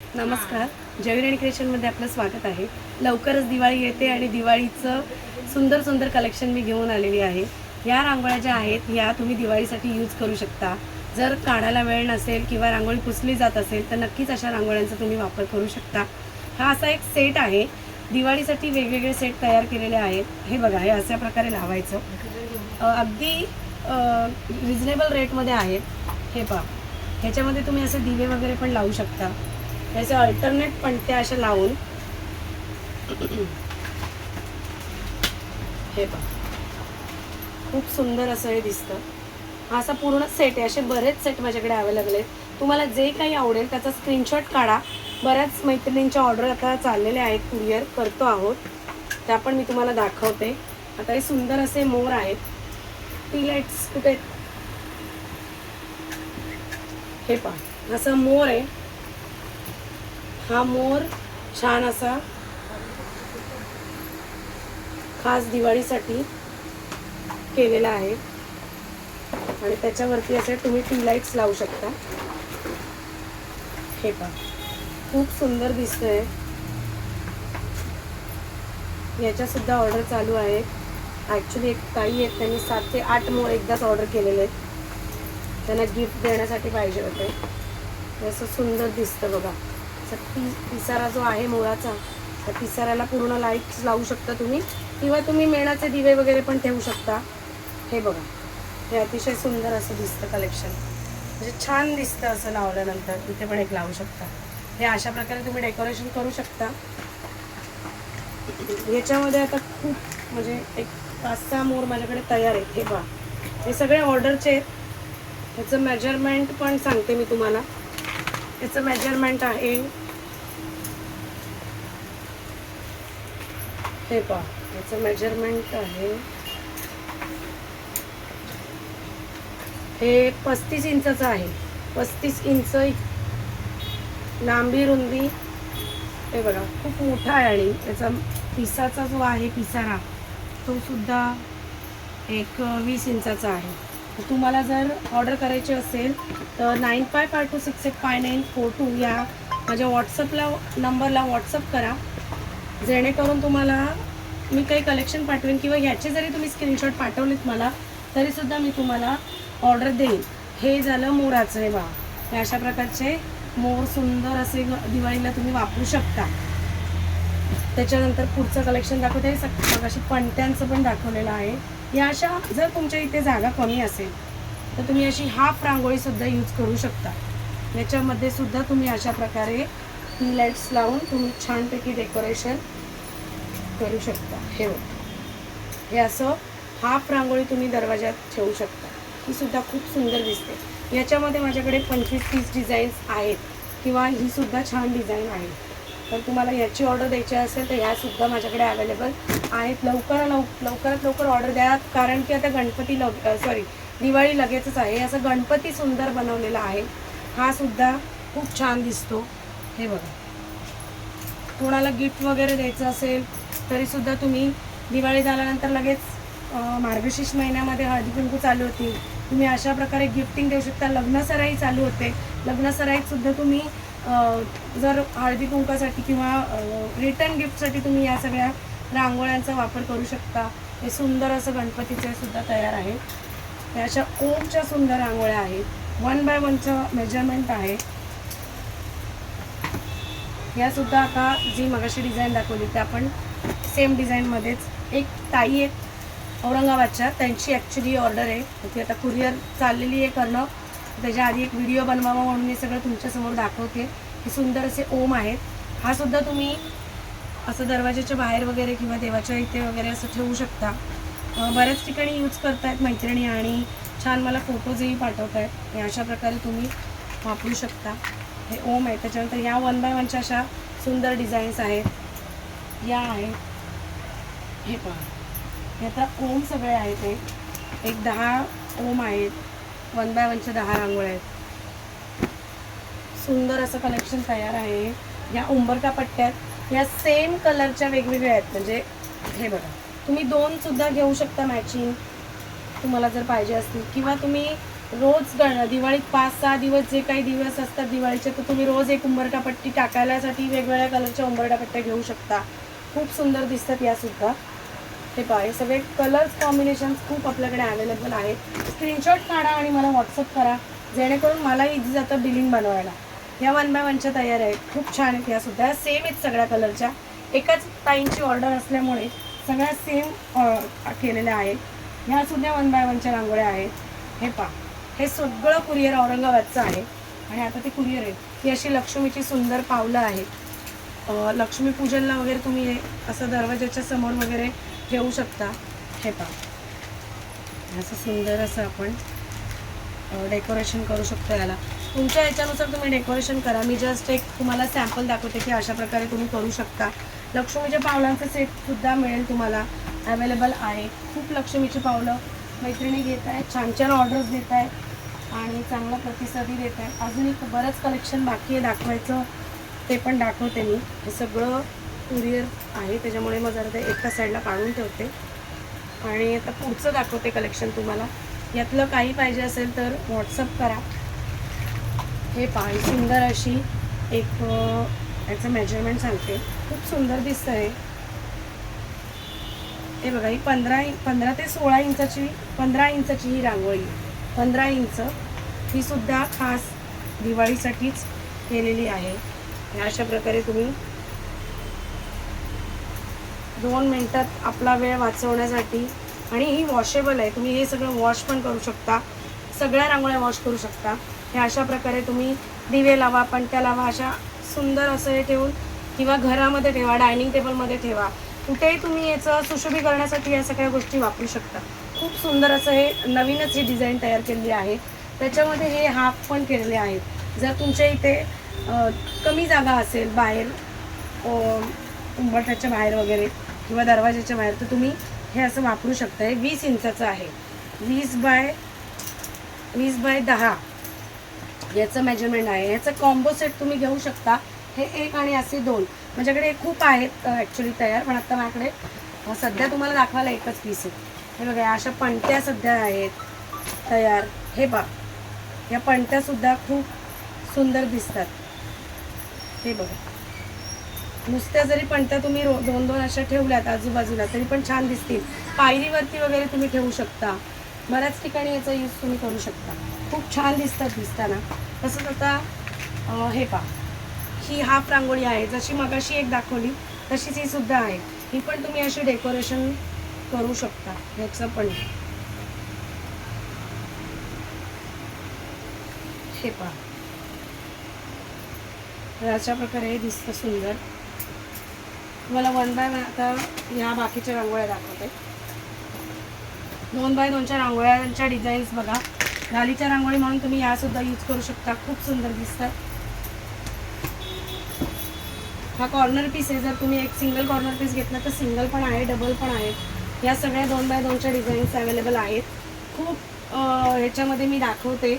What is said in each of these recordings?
नमस्कार. जयविराणी क्रिएशनमध्ये आपलं स्वागत आहे. लवकरच दिवाळी येते आणि दिवाळीचं सुंदर सुंदर कलेक्शन मी घेऊन आलेली आहे. या रांगोळ्या ज्या आहेत ह्या तुम्ही दिवाळीसाठी यूज करू शकता. जर काढायला वेळ नसेल किंवा रांगोळी पुसली जात असेल तर नक्कीच अशा रांगोळ्यांचा तुम्ही वापर करू शकता. हा असा एक सेट आहे. दिवाळीसाठी वेगवेगळे सेट तयार केलेले आहेत. हे बघा हे अशा प्रकारे लावायचं. अगदी रिजनेबल रेटमध्ये आहेत. हे पहा. ह्याच्यामध्ये तुम्ही असे दिवे वगैरे पण लावू शकता. त्याचे अल्टरनेट पणत्या अशा लावून. हे पहा खूप सुंदर असं हे दिसतं. हा असा पूर्ण सेट आहे. असे बरेच सेट माझ्याकडे अवेलेबल आहेत. तुम्हाला जे काही आवडेल त्याचा स्क्रीनशॉट काढा. बऱ्याच मैत्रिणींच्या ऑर्डर आता चाललेल्या आहेत. कुरिअर करतो आहोत. त्या पण मी तुम्हाला दाखवते. आता हे सुंदर असे मोर आहेत. टी लाईट्स कुठे हे पहा. असं मोर आहे. हा मोर छान असा खास दिवाळीसाठी केलेला आहे. आणि त्याच्यावरती असे तुम्ही टी लाईट्स लावू शकता. हे पहा. खूप सुंदर दिसतंय. याच्यासुद्धा ऑर्डर चालू आहे. ॲक्च्युली एक ताई आहेत त्यांनी सात ते आठ मोर एकदाच ऑर्डर केलेले आहेत. त्यांना गिफ्ट देण्यासाठी पाहिजे होते. असं सुंदर दिसतं बघा. पि पिसारा जो आहे मुळाचा त्या पिसाऱ्याला पूर्ण लाईट्स लावू शकता तुम्ही. किंवा तुम्ही मेणाचे दिवे वगैरे पण ठेवू शकता. हे बघा. हे अतिशय सुंदर असं दिसतं कलेक्शन म्हणजे छान दिसतं असं लावल्यानंतर. इथे पण एक लावू शकता. हे अशा प्रकारे तुम्ही डेकोरेशन करू शकता. याच्यामध्ये आता खूप म्हणजे एक पाच सहा मोर माझ्याकडे तयार आहेत. हे बघा हे सगळे ऑर्डरचे आहेत. ह्याचं मेजरमेंट पण सांगते मी तुम्हाला. याचं मेजरमेंट आहे. हे पहा याचं मेजरमेंट आहे. हे पस्तीस इंचाचं आहे. पस्तीस इंच लांबी रुंदी. हे बघा खूप मोठा आहे आणि त्याचा पिसाचा जो आहे पिसारा तो सुद्धा एक वीस इंचाचा आहे. तुम्हाला जर ऑर्डर करायची असेल तर nine five five two six eight five nine four two या माझ्या व्हॉट्सअपला नंबरला व्हॉट्सअप करा. जेणेकरून तुम्हाला मी काही कलेक्शन पाठवेन किंवा ह्याचे जरी तुम्ही स्क्रीनशॉट पाठवलेत मला तरीसुद्धा मी तुम्हाला ऑर्डर देईन. हे झालं मोराचं हे बा हे अशा प्रकारचे मोर सुंदर असे दिवाळीला तुम्ही वापरू शकता. त्याच्यानंतर पुढचं कलेक्शन दाखवते. हे सग अशी पणत्यांचं पण दाखवलेलं आहे. या अशा जर तुमच्या इथे जागा कमी असेल तर तुम्ही अशी हाफ रांगोळीसुद्धा यूज करू शकता. याच्यामध्ये सुद्धा तुम्ही अशा प्रकारे टी लाईट्स लावून तुम्ही छानपैकी डेकोरेशन करू शकता. हे बघा. हे असं हाफ रांगोळी तुम्ही दरवाजात ठेवू शकता. ही सुद्धा खूप सुंदर दिसते. याच्यामध्ये माझ्याकडे पंचवीस तीस डिझाईन्स आहेत किंवा ही सुद्धा छान डिझाईन आहे. तर तुम्हाला याची ऑर्डर द्यायची असेल तर ह्यासुद्धा माझ्याकडे अवेलेबल आहेत. लवकर लव लवकरात लवकर ऑर्डर द्या. कारण की आता गणपती लग सॉरी दिवाळी लगेचच आहे. असं गणपती सुंदर बनवलेला आहे. हा सुद्धा खूप छान दिसतो. हे बघा. कोणाला गिफ्ट वगैरे द्यायचं असेल तरीसुद्धा तुम्ही दिवाळी झाल्यानंतर लगेच मार्गशीर्ष महिन्यामध्ये हळदी कुंकू चालू होती तुम्ही अशा प्रकारे गिफ्टिंग देऊ शकता. लग्नसराई चालू होते. लग्नसराईतसुद्धा तुम्ही जर हळदी कुंकासाठी किंवा रिटर्न गिफ्टसाठी तुम्ही या सगळ्या रांगोळ्यांचा वापर करू शकता. हे सुंदर असं गणपतीचे सुद्धा तयार आहे. त्या अशा ओमच्या सुंदर रांगोळ्या आहेत. वन बाय वनचं मेजरमेंट आहे. या सुद्धा आता जी मगाशी डिझाईन दाखवली त्या पण सेम डिझाईनमध्येच एक ताई आहे औरंगाबादच्या. त्यांची ॲक्च्युली ऑर्डर आहे. ती आता कुरिअर चाललेली आहे करणं. त्याच्या आधी एक व्हिडिओ बनवावा म्हणून मी सगळं तुमच्यासमोर दाखवते. हे सुंदर असे ओम आहेत. हा सुद्धा तुम्ही असं दरवाजाच्या बाहेर वगैरे किंवा देवाच्या इथे वगैरे असं ठेवू शकता. बऱ्याच ठिकाणी यूज करतायत मैत्रिणी आणि छान मला फोटोजही पाठवतायत. हे अशा प्रकारे तुम्ही वापरू शकता. हे ओम आहे. त्याच्यानंतर ह्या वन बाय वनच्या अशा सुंदर डिझाईन्स आहेत. या आहेत. हे पहा. हे आता ओम सगळे आहेत. एक दहा ओम आहेत. वन बाय वनच्या दहा रांगोळ्या आहेत. सुंदर असं कलेक्शन तयार आहे. या उंबरका पट्ट्यात या सेम कलरच्या वेगवेगळ्या आहेत. म्हणजे हे बघा. तुम्ही दोन सुद्धा घेऊ शकता मॅचिंग तुम्हाला जर पाहिजे असतील. किंवा तुम्ही रोज दिवाळीत पाच सहा दिवस जे काही दिवस असतात दिवाळीचे तर तुम्ही रोज एक उंबरटा पट्टी टाकायलासाठी वेगवेगळ्या कलरच्या उंबरटा पट्ट्या घेऊ शकता. खूप सुंदर दिसतात यासुद्धा हे पहा हे सगळे कलर्स कॉम्बिनेशन्स खूप आपल्याकडे अवेलेबल आहेत. स्क्रीनशॉट काढा आणि मला व्हॉट्सअप करा जेणेकरून मला इझी जातं बिलिंग बनवायला. ह्या वन बाय वनच्या तयार आहेत. खूप छान आहेत. ह्यासुद्धा सुद्धा सेम आहेत सगळ्या कलरच्या एकाच टाईमची ऑर्डर असल्यामुळे सगळ्या सेम केलेल्या आहेत. ह्या सुद्धा वन बाय वनच्या रांगोळ्या आहेत. हे पहा हे सगळं कुरिअर औरंगाबादचं आहे. आणि आता ते कुरिअर आहे. ही अशी लक्ष्मीची सुंदर पावलं आहेत. लक्ष्मीपूजनला वगैरे तुम्ही असं दरवाजाच्या समोर वगैरे ठेवू शकता. हे पहा. असं सुंदर असं आपण डेकोरेशन करू शकतो याला. तुमच्या याच्यानुसार तुम्ही डेकोरेशन करा. मी जस्ट एक तुम्हाला सॅम्पल दाखवते की अशा प्रकारे तुम्ही करू शकता. लक्ष्मीच्या पावलांचं सेटसुद्धा मिळेल तुम्हाला. अवेलेबल आहे. खूप लक्ष्मीची पावलं मैत्रिणी घेत आहेत. छान छान ऑर्डर्स देत आहेत. आणि चांगला प्रतिसादही देत आहेत. अजून एक बरंच कलेक्शन बाकी आहे दाखवायचं. ते पण दाखवते मी. हे सगळं कुरिअर आहे त्याच्यामुळे मग जरा ते एका साईडला काढून ठेवते. आणि आता पुढचं दाखवते कलेक्शन तुम्हाला. यातलं काही पाहिजे असेल तर व्हॉट्सअप करा. हे पाय सुंदर अशी एक याचं मेजरमेंट सांगते. खूप सुंदर दिसतं आहे हे बघा ही पंधरा पंधरा ते सोळा इंचाची पंधरा इंचाची ही रांगोळी. पंधरा इंच. ही सुद्धा खास दिवाळीसाठीच केलेली आहे. अशा प्रकारे तुम्ही दोन मिनटात आपला वेळ वाचवण्यासाठी. आणि ही वॉशेबल आहे. तुम्ही हे सगळं वॉश पण करू शकता. सगळ्या रांगोळ्या वॉश करू शकता. हे अशा प्रकारे तुम्ही दिवे लावा पणत्या लावा अशा सुंदर असं हे ठेवून किंवा घरामध्ये ठेवा डायनिंग टेबलमध्ये ठेवा. कुठेही तुम्ही याचं सुशोभी करण्यासाठी या सगळ्या गोष्टी वापरू शकता. खूप सुंदर असं हे नवीनच ही डिझाईन तयार केलेली आहे. त्याच्यामध्ये हे हाफ पण केलेले आहेत. जर तुमच्या इथे कमी जागा असेल बाहेर अ, उंबरठ्याच्या बाहेर वगैरे किंवा दरवाजाच्या बाहेर तर तुम्ही हे असं वापरू शकता हे वीस इंचाचं आहे. वीस बाय वीस बाय दहा याचं मेजरमेंट आहे. याचं कॉम्बो सेट तुम्ही घेऊ शकता. हे एक आणि असे दोन. माझ्याकडे खूप आहेत ॲक्च्युली तयार पण आत्ता माझ्याकडे सध्या तुम्हाला दाखवायला एकच पीस आहे. हे बघा अशा पणत्या सध्या आहेत. तयार. हे बघा या पणत्यासुद्धा खूप सुंदर दिसतात. हे बघा. नुसत्या जरी पणत्या तुम्ही रो दोन दोन अशा ठेवल्यात आजूबाजूला तरी पण छान दिसतील. पायरीवरती वगैरे तुम्ही ठेवू शकता. बऱ्याच ठिकाणी याचा यूज तुम्ही करू शकता. खूप छान दिसतात दिसताना. तसंच आता हे पा ही हाफ रांगोळी आहे. जशी मगाशी एक दाखवली तशीच ही सुद्धा आहे. ही पण तुम्ही अशी डेकोरेशन करू शकता. ह्याचं पण. हे पहा. अशा प्रकारे हे दिसतं सुंदर. तुम्हाला वन बाय वन आता ह्या बाकीच्या रांगोळ्या दाखवते. दोन बाय दोनच्या रांगोळ्यांच्या डिझाईन्स बघा. गालीच्या रांगोळी म्हणून तुम्ही यासुद्धा यूज करू शकता. खूप सुंदर दिसतात. हा कॉर्नर पीस आहे. जर तुम्ही एक सिंगल कॉर्नर पीस घेतला तर सिंगल पण आहे डबल पण आहे. या सगळ्या दोन बाय दोनच्या डिझाईन्स अवेलेबल आहेत. खूप ह्याच्यामध्ये मी दाखवते.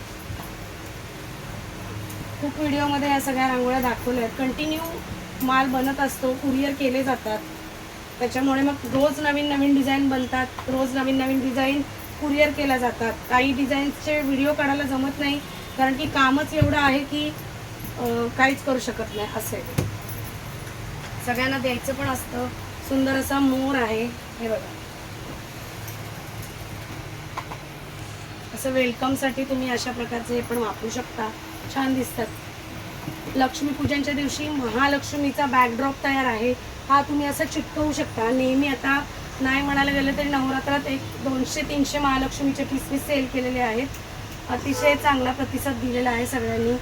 खूप व्हिडिओमध्ये या सगळ्या रांगोळ्या दाखवल्या आहेत. कंटिन्यू माल बनत असतो कुरिअर केले जातात. त्याच्यामुळे मग रोज नवीन नवीन डिझाईन बनतात रोज नवीन नवीन डिझाईन कुरिअर केल्या जातात. काही डिझाईन्सचे व्हिडिओ काढायला जमत नाही कारण की कामच एवढं आहे की काहीच करू शकत नाही असे सगळ्यांना द्यायचं पण असतं. सुंदर असा मोर आहे. हे बघा. असं वेलकमसाठी तुम्ही अशा प्रकारचे हे पण वापरू शकता. छान दिसतात. लक्ष्मीपूजनच्या दिवशी महालक्ष्मीचा बॅकड्रॉप तयार आहे. हा तुम्ही असं चिटकवू शकता. नेहमी आता नाही म्हणायला गेलं तरी नवरात्रात एक दोनशे तीनशे महालक्ष्मीचे पीस सेल केलेले आहेत. अतिशय चांगला प्रतिसाद दिलेला आहे सगळ्यांनी.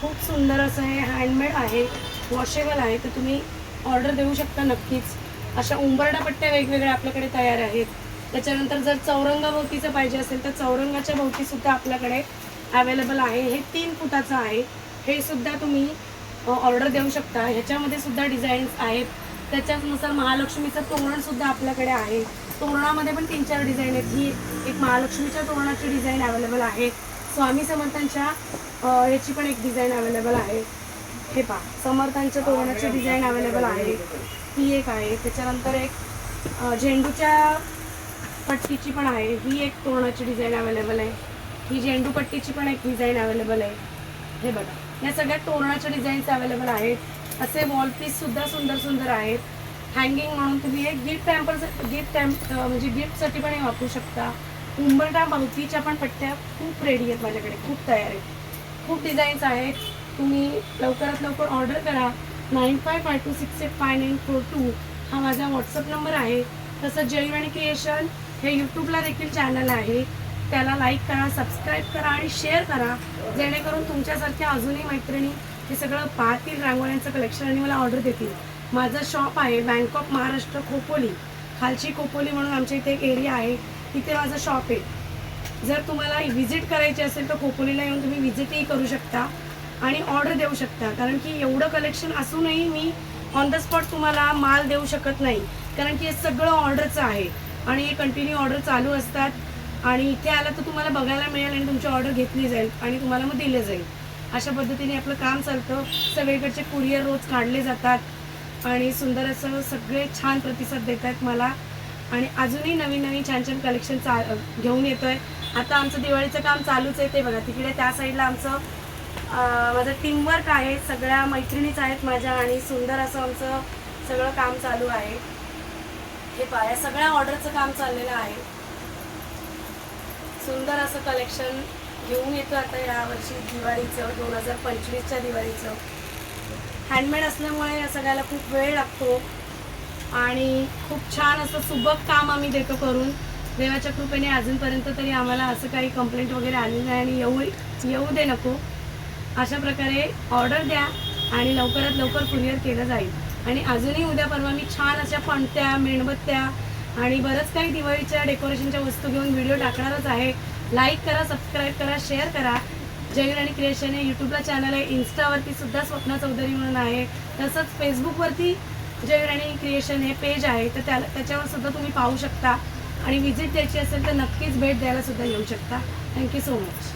खूप सुंदर असं हे हँडमेड आहे वॉशेबल आहे. तर तुम्ही ऑर्डर देऊ शकता नक्कीच. अशा उंबरडा पट्ट्या वेगवेगळ्या आपल्याकडे तयार आहेत. त्याच्यानंतर जर चौरंगाभोवतीचं पाहिजे असेल तर चौरंगाच्या भोवतीसुद्धा आपल्याकडे अवेलेबल आहे. हे तीन फुटाचं आहे. हे सुद्धा तुम्ही ऑर्डर देऊ शकता. ह्याच्यामध्ये सुद्धा डिझाईन्स आहेत. त्याच्यानुसार महालक्ष्मीचं तोरण सुद्धा आपल्याकडे आहे. तोरणामध्ये पण तीन चार डिझाईन आहेत. ही एक महालक्ष्मीच्या तोरणाची डिझाईन अवेलेबल आहे. स्वामी समर्थांच्या याची पण एक डिझाईन अवेलेबल आहे. हे पहा. समर्थांच्या तोरणाची डिझाईन अवेलेबल आहे. ही एक आहे. त्याच्यानंतर एक झेंडूच्या पट्टीची पण आहे. ही एक तोरणाची डिझाईन अवेलेबल आहे. ही झेंडूपट्टीची पण एक डिझाईन अवेलेबल आहे. हे बघा. या सगळ्या तोरणाच्या डिझाईन्स अवेलेबल आहेत. असे वॉल सुद्धा सुंदर सुंदर आहेत. हँगिंग म्हणून तुम्ही एक गिफ्ट टॅम्पर गिफ्ट टॅम्प म्हणजे गिफ्टसाठी पण हे वापरू शकता. उंबरटा भवतीच्या पण पट्ट्या खूप रेडी आहेत माझ्याकडे खूप तयार आहेत. खूप डिझाईन्स आहेत. तुम्ही लवकरात लवकर ऑर्डर करा. Nine five five two six eight five nine four two हा माझा व्हॉट्सअप नंबर आहे. तसं जैव आणि क्रिएशन हे यूट्यूबला देखील चॅनल आहे. त्याला लाईक करा सबस्क्राईब करा आणि शेअर करा. जेणेकरून तुमच्यासारख्या अजूनही मैत्रिणी हे सगळं पाहतील रांगोळ्यांचं कलेक्शन आणि मला ऑर्डर देतील. माझं शॉप आहे बँक ऑफ महाराष्ट्र खोपोली खालची खोपोली म्हणून आमच्या इथे एक एरिया आहे. तिथे माझं शॉप आहे. जर तुम्हाला व्हिजिट करायची असेल तर खोपोलीला येऊन तुम्ही व्हिजिटही करू शकता आणि ऑर्डर देऊ शकता. कारण की एवढं कलेक्शन असूनही मी ऑन द स्पॉट तुम्हाला माल देऊ शकत नाही. कारण की हे सगळं ऑर्डरचं आहे. आणि हे कंटिन्यू ऑर्डर चालू असतात. आणि इथे आलं तर तुम्हाला बघायला मिळेल आणि तुमची ऑर्डर घेतली जाईल आणि तुम्हाला मग दिले जाईल. अशा पद्धतीने आपलं काम चालतं. सगळीकडचे कुरिअर रोज काढले जातात आणि सुंदर असं सगळे छान प्रतिसाद देत आहेत मला. आणि अजूनही नवीन नवीन छान छान कलेक्शन चा घेऊन येतो आहे आता आमचं दिवाळीचं काम चालूच आहे ते बघा. तिकडे त्या साईडला आमचं माझं टीमवर्क आहे. सगळ्या मैत्रिणीच आहेत माझ्या आणि सुंदर असं आमचं सगळं काम चालू आहे. हे पाया सगळ्या ऑर्डरचं काम चाललेलं आहे. सुंदर असं कलेक्शन घेऊन येतो आता यावर्षी दिवाळीचं दोन हजार पंचवीसच्या दिवाळीचं. हँडमेड असल्यामुळे या सगळ्याला खूप वेळ लागतो. आणि खूप छान असं सुबक काम आम्ही देतो करून. देवाच्या कृपेने अजूनपर्यंत तरी आम्हाला असं काही कंप्लेंट वगैरे आली नाही आणि येऊ येऊ दे नको. अशा प्रकारे ऑर्डर द्या आणि लवकरात लवकर कुरिअर केलं जाईल. आणि अजूनही उद्या परवा मी छान अशा पणत्या मेणबत्त्या आणि बरंच काही दिवाळीच्या डेकोरेशनच्या वस्तू घेऊन व्हिडिओ टाकणारच आहे. लाईक करा सबस्क्राईब करा शेअर करा. जैन आणि क्रिएशन हे यूट्यूबला चॅनल आहे. इन्स्टावरती सुद्धा स्वप्ना चौधरी म्हणून आहे. तसंच फेसबुकवरती जैन आणि क्रिएशन हे पेज आहे. तर त्या त्याच्यावर सुद्धा तुम्ही पाहू शकता. आणि व्हिजिट द्यायची असेल तर नक्कीच भेट द्यायला सुद्धा येऊ शकता. Thank you so much